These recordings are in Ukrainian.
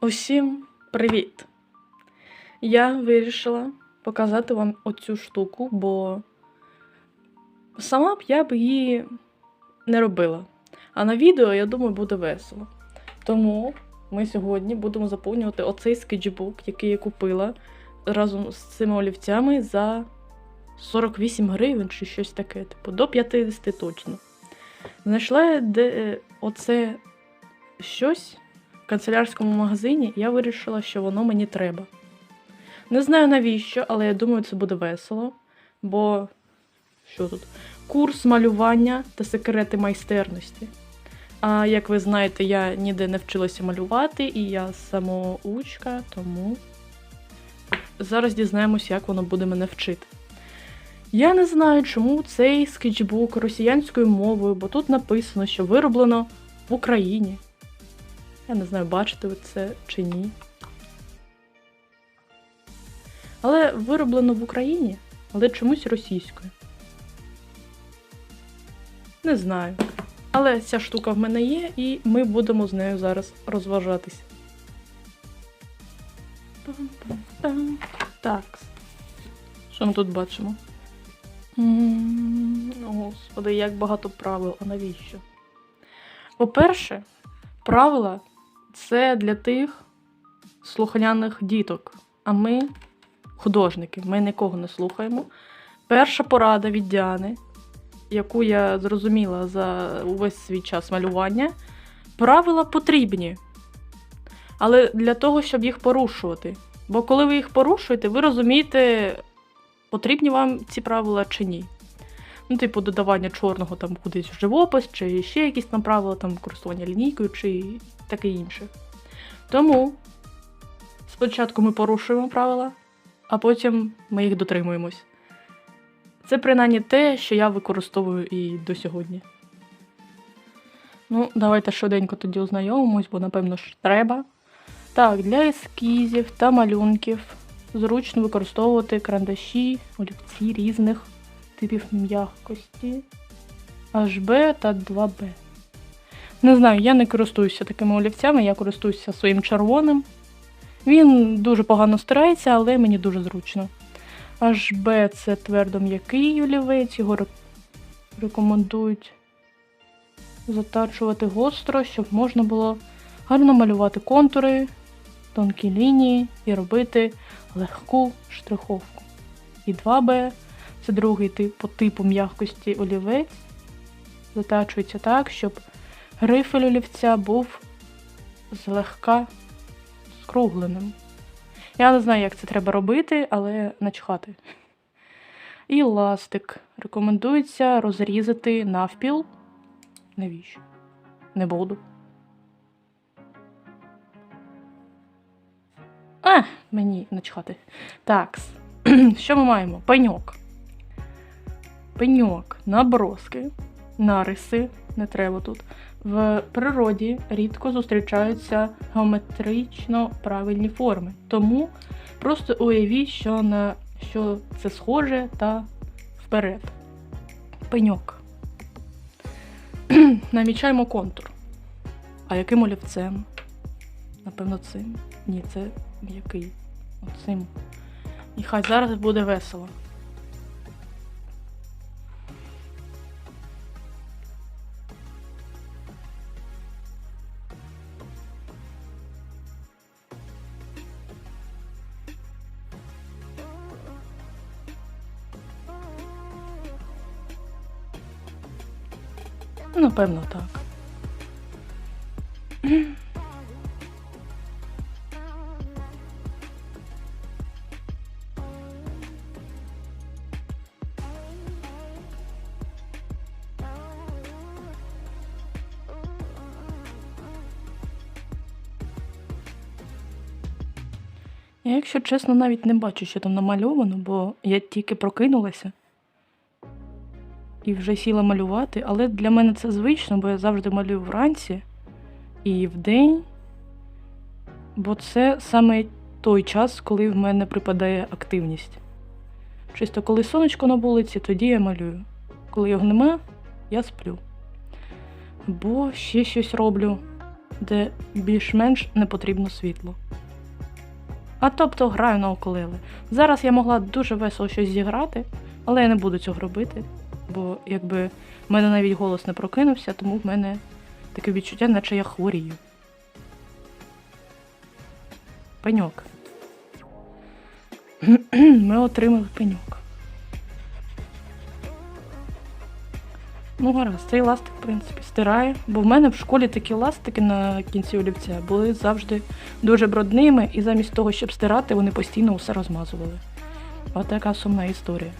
Усім привіт! Я вирішила показати вам оцю штуку, бо сама б я б її не робила. А на відео, я думаю, буде весело. Тому ми сьогодні будемо заповнювати оцей скетчбук, який я купила разом з цими олівцями за 48 гривень чи щось таке, типу, до 50 точно. Знайшла я де, оце щось канцелярському магазині, я вирішила, що воно мені треба. Не знаю навіщо, але я думаю, це буде весело. Бо що тут? Курс малювання та секрети майстерності. А як ви знаєте, я ніде не вчилася малювати, і я самоучка, тому зараз дізнаємось, як воно буде мене вчити. Я не знаю, чому цей скетчбук росіянською мовою, бо тут написано, що вироблено в Україні. Я не знаю, бачите ви це чи ні. Але вироблено в Україні, але чомусь російською. Не знаю. Але ця штука в мене є, і ми будемо з нею зараз розважатись. Так. Що ми тут бачимо? Господи, як багато правил, а навіщо? По-перше, правила це для тих слухняних діток, а ми художники, ми нікого не слухаємо. Перша порада від Діани, яку я зрозуміла за увесь свій час малювання, правила потрібні. Але для того, щоб їх порушувати. Бо коли ви їх порушуєте, ви розумієте, потрібні вам ці правила чи ні. Ну, типу, додавання чорного там кудись в живопис, чи ще якісь там правила, там користування лінійкою, чи таке інше. Тому спочатку ми порушуємо правила, а потім ми їх дотримуємось. Це принаймні те, що я використовую і до сьогодні. Ну, давайте швиденько тоді ознайомимось, бо напевно ж треба. Так, для ескізів та малюнків зручно використовувати карандаші, олівці різних типів м'якості HB та 2B. Не знаю, я не користуюся такими олівцями, я користуюся своїм червоним. Він дуже погано стирається, але мені дуже зручно. HB це твердо м'який олівець, його рекомендують затачувати гостро, щоб можна було гарно малювати контури, тонкі лінії і робити легку штриховку. І 2B це другий тип по типу м'якості олівець. Затачується так, щоб грифель олівця був злегка скругленим. Я не знаю, як це треба робити, але начхати. І ластик. Рекомендується розрізати навпіл. Навіщо? Не буду. А, мені начхати. Так. Що ми маємо? Пеньок. Пеньок, наброски, нариси, не треба тут. В природі рідко зустрічаються геометрично правильні форми. Тому просто уявіть, що на що це схоже та вперед. Пеньок. Намічаємо контур. А яким олівцем? Напевно, цим. Ні, це м'який. Оцим. І хай зараз буде весело. Напевно, так. Я, якщо чесно, навіть не бачу, що там намальовано, бо я тільки прокинулася і вже сіла малювати, але для мене це звично, бо я завжди малюю вранці і вдень, бо це саме той час, коли в мене припадає активність. Чисто коли сонечко на вулиці, тоді я малюю. Коли його нема, я сплю. Бо ще щось роблю. де більш-менш не потрібно світло. А тобто граю на укулеле. Зараз я могла дуже весело щось зіграти, але я не буду цього робити, бо якби в мене навіть голос не прокинувся, тому в мене таке відчуття, наче я хворію. Пеньок. Ми отримали пеньок. Ну, гаразд, цей ластик, в принципі, стирає. Бо в мене в школі такі ластики на кінці олівця були завжди дуже брудними, і замість того, щоб стирати, вони постійно усе розмазували. От така сумна історія.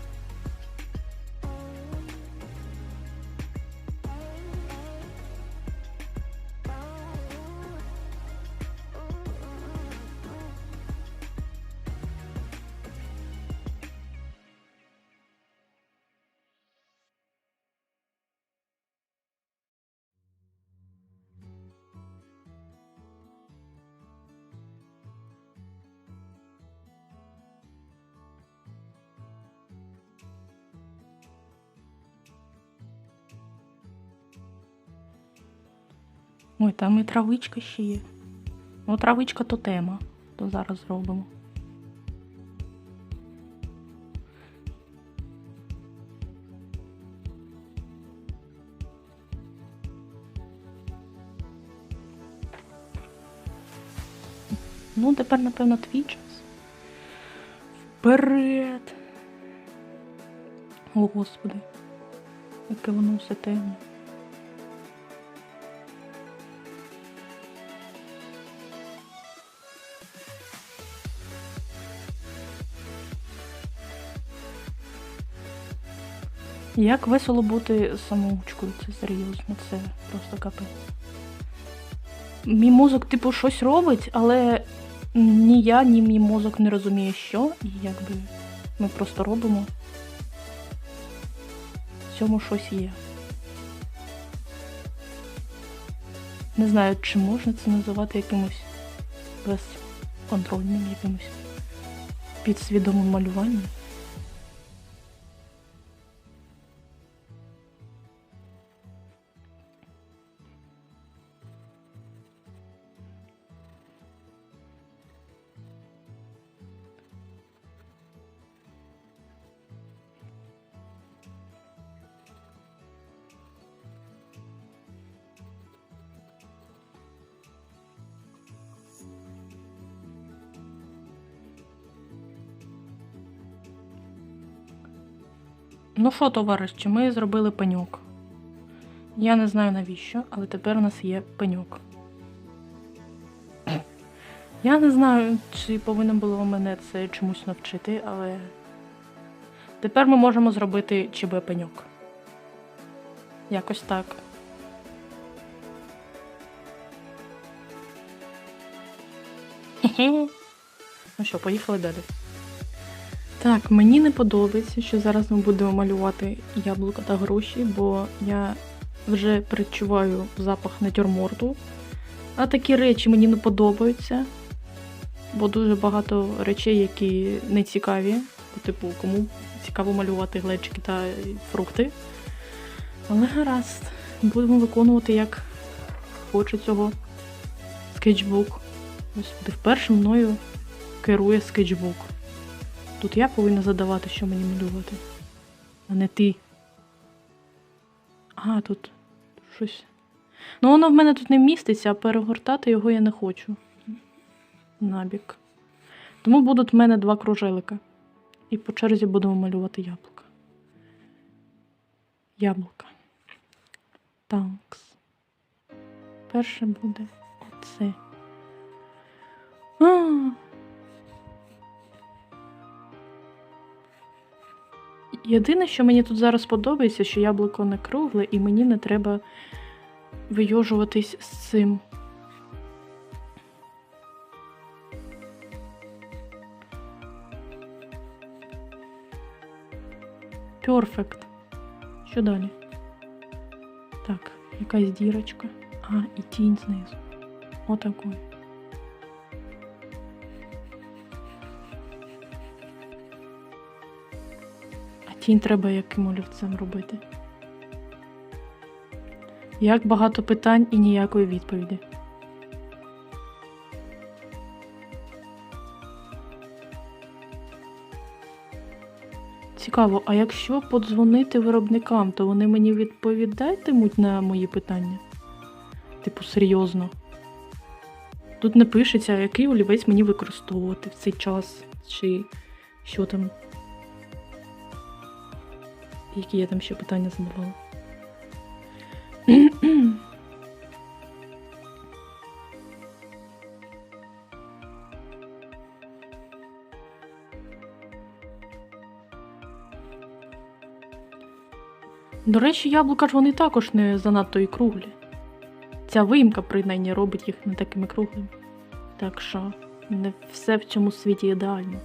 Ой, там і травичка ще є. Ну, травичка то тема, то зараз зробимо. Ну, тепер, напевно, твій час. Вперед! О, Господи, яке воно все темне. Як весело бути самоучкою, це серйозно, це просто капець. Мій мозок, типу, щось робить, але ні я, ні мій мозок не розуміє, що, і якби ми просто робимо. В цьому щось є. Не знаю, чи можна це називати якимось безконтрольним, якимось підсвідомим малюванням. Ну що, товариші, ми зробили пеньок. Я не знаю навіщо, але тепер у нас є пеньок. Я не знаю, чи повинно було мене це чомусь навчити, але тепер ми можемо зробити ЧБ пеньок. Якось так. Ну що, поїхали далі. Так, мені не подобається, що зараз ми будемо малювати яблука та гроші, бо я вже перечуваю запах натюрморту. А такі речі мені не подобаються, бо дуже багато речей, які не цікаві. Типу, кому цікаво малювати глечики та фрукти. Але гаразд, будемо виконувати як хоче цього скетчбук. Господи, вперше мною керує скетчбук. Тут я повинна задавати, що мені малювати, а не ти. А, тут щось. Ну, воно в мене тут не міститься, а перегортати його я не хочу. Набік. Тому будуть в мене два кружелика. І по черзі будемо малювати яблука. Яблука. Танкс. Перше буде оце. А, Єдине, що мені тут зараз подобається, що яблуко не кругле, і мені не треба вийожуватись з цим. Перфект. Що далі? Так, якась дірочка. А, і тінь знизу. Отакой. Тінь треба яким олівцем робити. Як багато питань і ніякої відповіді. Цікаво, а якщо подзвонити виробникам, то вони мені відповідатимуть на мої питання? Типу, серйозно. Тут не пишеться, який олівець мені використовувати в цей час, чи що там. Які я там ще питання задавала? До речі, яблука ж вони також не занадто і круглі. Ця виїмка, принаймні, робить їх не такими круглими. Так що не все в цьому світі ідеально.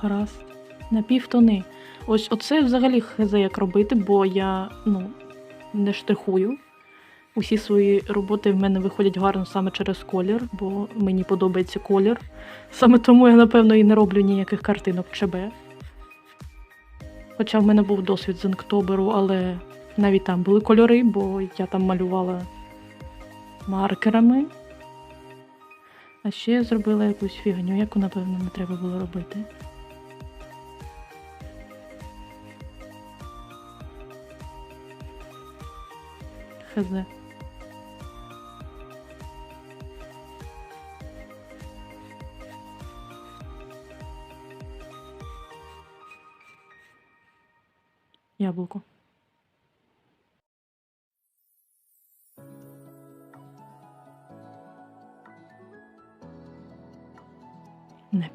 Гаразд. На півтони. Ось оце взагалі хз як робити, бо я ну, не штрихую. Усі свої роботи в мене виходять гарно саме через колір, бо мені подобається колір. Саме тому я, напевно, і не роблю ніяких картинок ЧБ. Хоча в мене був досвід з інктоберу, але навіть там були кольори, бо я там малювала маркерами. А ще я зробила якусь фігню, яку, напевно, не треба було робити. Хз. Яблуко. На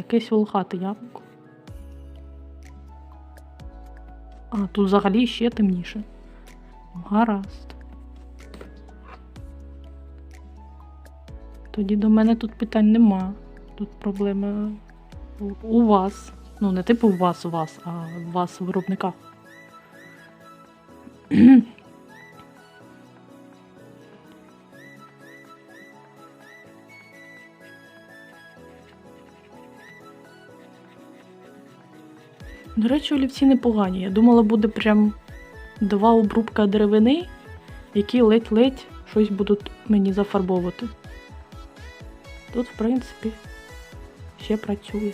Якесь волохате яблуко. А, тут взагалі ще темніше. Гаразд. Тоді до мене тут питань нема. Тут проблеми у вас. Ну, не типу у вас, у вас, а у вас виробника. До речі, олівці непогані. Я думала, буде прям два обрубка деревини, які ледь-ледь щось будуть мені зафарбовувати. Тут, в принципі, ще працює.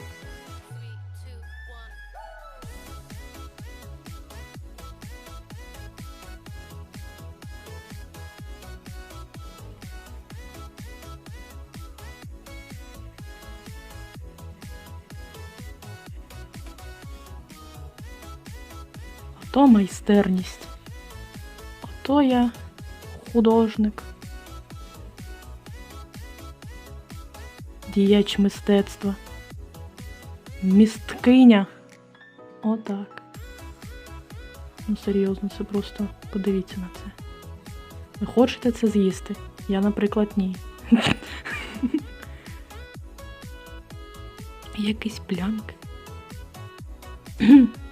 Ото майстерність. Ото я художник. Діяч мистецтва. Місткиня. Отак. Ну, серйозно, це просто подивіться на це. Ви хочете це з'їсти? Я, наприклад, ні. Якийсь плянк.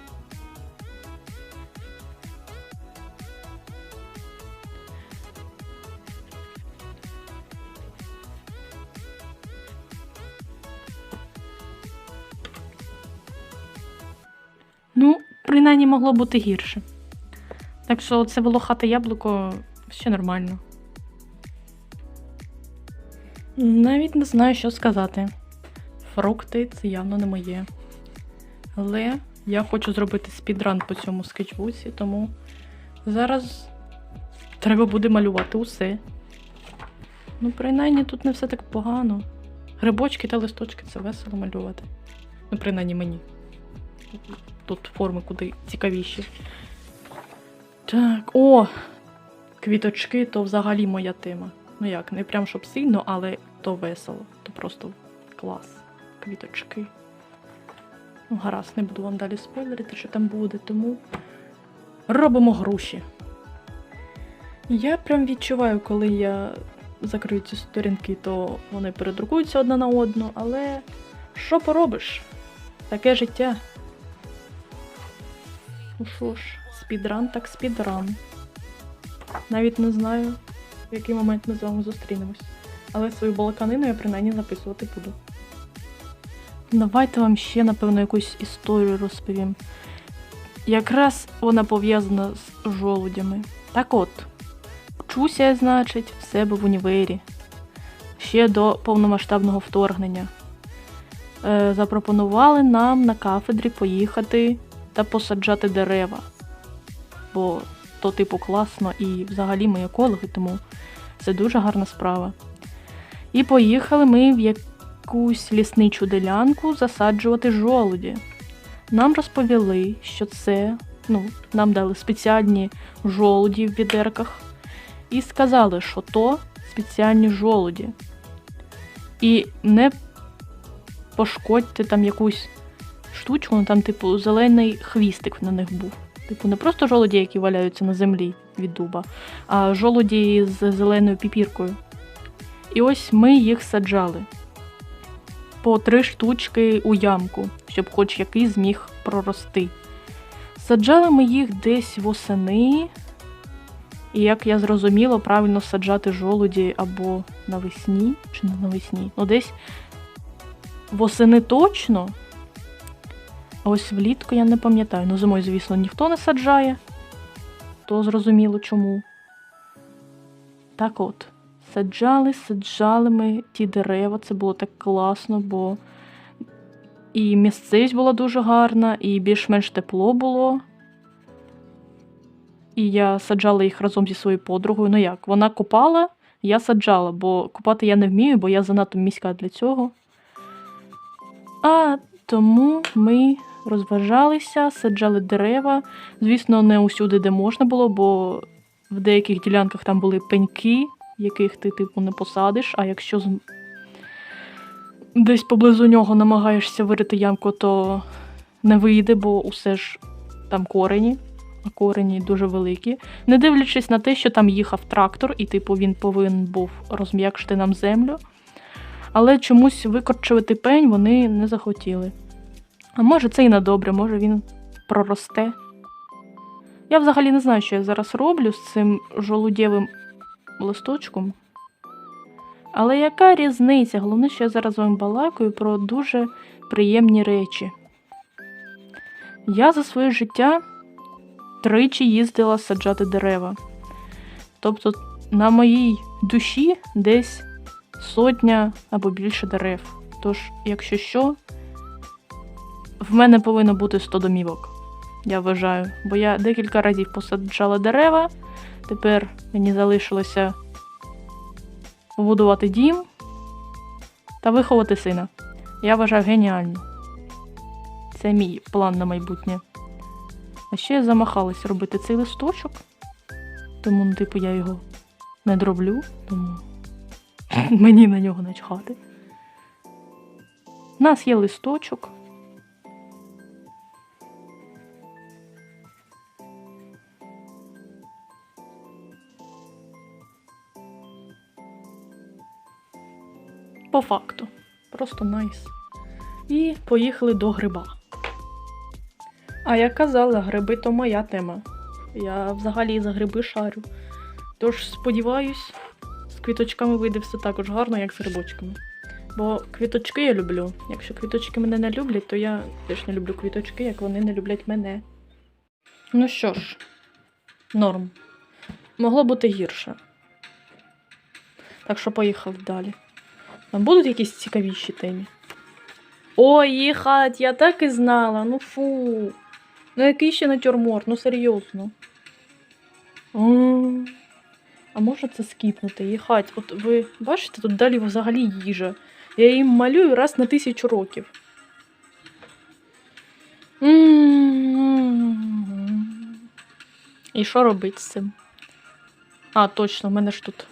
Ну, принаймні могло бути гірше. Так що це волохате яблуко ще нормально. Навіть не знаю, що сказати. Фрукти це явно не моє. Але я хочу зробити спідран по цьому скетчбуці, тому зараз треба буде малювати усе. Ну, принаймні тут не все так погано. Грибочки та листочки це весело малювати. Ну, принаймні мені. Тут форми куди цікавіші. Так, о! Квіточки то взагалі моя тема. Ну як, не прям щоб сильно, але то весело. То просто клас. Квіточки. Ну, гаразд, не буду вам далі спойлерити, що там буде, тому робимо груші. Я прям відчуваю, коли я закрию ці сторінки, то вони передрукуються одна на одну, але що поробиш? Таке життя. Ну ж, спідран так спідран. Навіть не знаю, в який момент ми з вами зустрінемось. Але свою балаканину я принаймні записувати буду. Давайте вам ще, напевно, якусь історію розповім. Якраз вона пов'язана з жолудями. Так от, вчуся, значить, в себе в універі. Ще до повномасштабного вторгнення. Е, запропонували нам на кафедрі поїхати та посаджати дерева. Бо то, типу, класно і взагалі ми екологи, тому це дуже гарна справа. І поїхали ми в якусь лісничу ділянку засаджувати жолуді. Нам розповіли, що це, ну, нам дали спеціальні жолуді в відерках, і сказали, що то спеціальні жолуді. І не пошкодьте там якусь штучку, ну там, типу, зелений хвістик на них був. Типу, не просто жолуді, які валяються на землі від дуба, а жолуді з зеленою піпіркою. І ось ми їх саджали по три штучки у ямку, щоб хоч який зміг прорости. Саджали ми їх десь восени, і як я зрозуміла, правильно саджати жолуді або навесні, чи не навесні, ну десь восени точно. А ось влітку я не пам'ятаю. Ну, зимою, звісно, ніхто не саджає, то зрозуміло чому. Так от, саджали, саджали ми ті дерева, це було так класно, бо і місцевість була дуже гарна, і більш-менш тепло було. І я саджала їх разом зі своєю подругою. Ну як, вона копала, я саджала, бо копати я не вмію, бо я занадто міська для цього. А тому ми розважалися, саджали дерева. Звісно, не усюди, де можна було, бо в деяких ділянках там були пеньки, яких ти, типу, не посадиш, а якщо десь поблизу нього намагаєшся вирити ямку, то не вийде, бо усе ж там корені, а корені дуже великі. Не дивлячись на те, що там їхав трактор, і, типу, він повинен був розм'якшити нам землю. Але чомусь викорчувати пень вони не захотіли. А може це і на добре, може він проросте. Я взагалі не знаю, що я зараз роблю з цим жолудєвим листочком. Але яка різниця? Головне, що я зараз з вами балакаю про дуже приємні речі. Я за своє життя тричі їздила саджати дерева. Тобто на моїй душі десь сотня або більше дерев. Тож, якщо що, в мене повинно бути 100 домівок. Я вважаю. Бо я декілька разів посаджала дерева. Тепер мені залишилося побудувати дім та виховати сина. Я вважаю геніально. Це мій план на майбутнє. А ще я замахалась робити цей листочок, тому, ну, типу, я його не дроблю, тому мені на нього начхати. У нас є листочок. По факту. Просто найс. І поїхали до гриба. А я казала, гриби то моя тема. Я взагалі за гриби шарю. Тож сподіваюсь, з квіточками вийде все також гарно, як з грибочками. Бо квіточки я люблю. Якщо квіточки мене не люблять, то я теж не люблю квіточки, як вони не люблять мене. Ну що ж, норм. Могло бути гірше. Так що поїхали далі. Там будуть якісь цікавіші темі. Ой, їхать, я так і знала. Ну фу. Ну який ще натюрморт, ну серйозно. М. А може це скіпнути? Їхать. От ви бачите, тут далі взагалі їжа. Я її малюю раз на тисячу років. М. І що робити з цим? А, точно, в мене ж тут.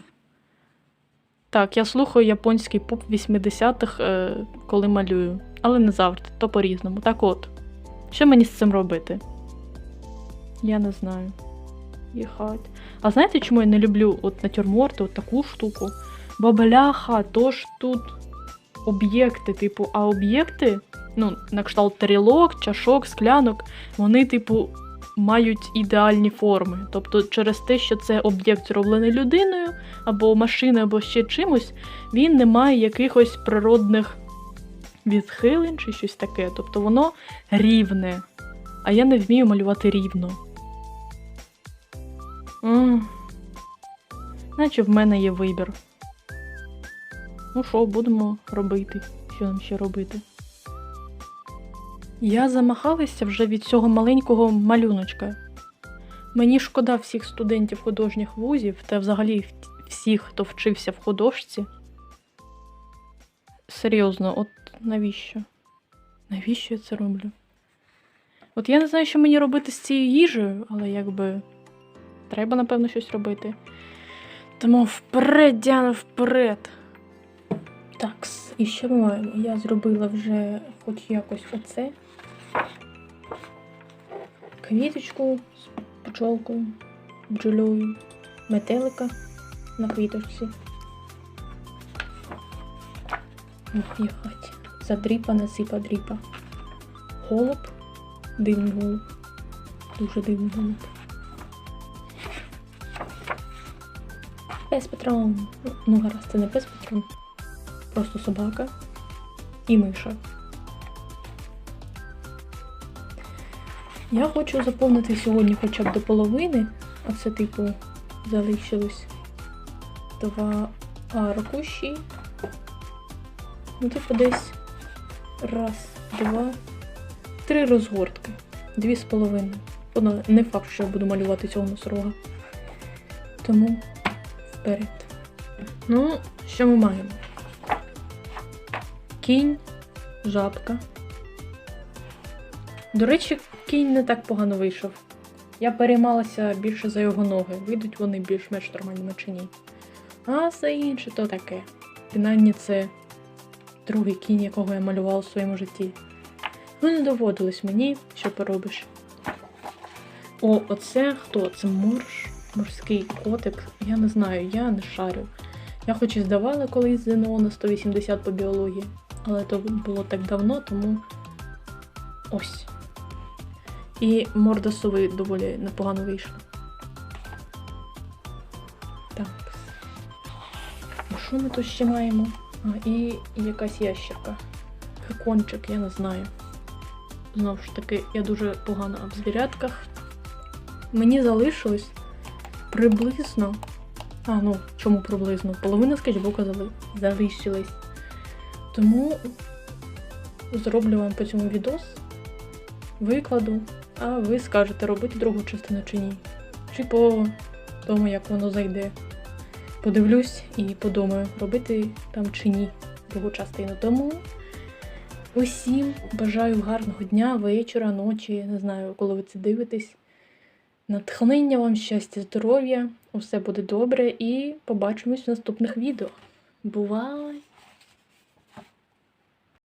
Так, я слухаю японський поп 80-х, е, коли малюю. Але не завжди, то по-різному. Так от. Що мені з цим робити? Я не знаю. Їхать. А знаєте, чому я не люблю от натюрморти, от таку штуку? Бо бляха, то ж тут об'єкти, типу, а об'єкти, ну, на кшталт тарілок, чашок, склянок, вони, типу, мають ідеальні форми. Тобто, через те, що це об'єкт зроблений людиною, або машиною, або ще чимось, він не має якихось природних відхилень чи щось таке. Тобто воно рівне. А я не вмію малювати рівно. М. Наче в мене є вибір. Ну що, будемо робити? Що нам ще робити? Я замахалася вже від цього маленького малюночка. Мені шкода всіх студентів художніх вузів та взагалі всіх, хто вчився в художці. Серйозно, от навіщо? Навіщо я це роблю? От я не знаю, що мені робити з цією їжею, але якби треба, напевно, щось робити. Тому вперед, Діана, вперед. Так, і що ми маємо? Я зробила вже хоч якось оце. Квіточку з пчолкою, бджолою, метелика на квіточці. Ох, їхать. Задріпа, насипа дріпа. Голуб. Дивний голуб. Дуже дивний голуб. Пес Патрон. Ну, гаразд, це не пес Патрон. Просто собака і миша. Я хочу заповнити сьогодні хоча б до половини, а це, типу, залишилось два аркуші. Ну, типу, десь раз, два, три розгортки. Дві з половиною. Воно не факт, що я буду малювати цього носорога. Тому вперед. Ну, що ми маємо? Кінь, жабка. До речі, кінь не так погано вийшов. Я переймалася більше за його ноги. Вийдуть вони більш-менш нормальними чи ні. А все інше то таке. Принаймні це другий кінь, якого я малювала у своєму житті. Ну, не доводилось мені, що поробиш. О, оце хто? Це морж, морський котик. Я не знаю, я не шарю. Я хоч і здавала колись ЗНО на 180 по біології, але то було так давно, тому ось. І морда сови доволі непогано вийшла. Що ми тут ще маємо? А, і якась ящерка. Хекончик, я не знаю. Знову ж таки, я дуже погана в звірятках. Мені залишилось приблизно. А, ну, чому приблизно? Половина скетчбука зали... залишилась. Тому зроблю вам по цьому відос, викладу, а ви скажете, робити другу частину чи ні. Чи по тому, як воно зайде. Подивлюсь і подумаю, робити там чи ні другу частину. Тому усім бажаю гарного дня, вечора, ночі, не знаю, коли ви це дивитесь. Натхнення вам, щастя, здоров'я, усе буде добре і побачимось в наступних відео. Бувай!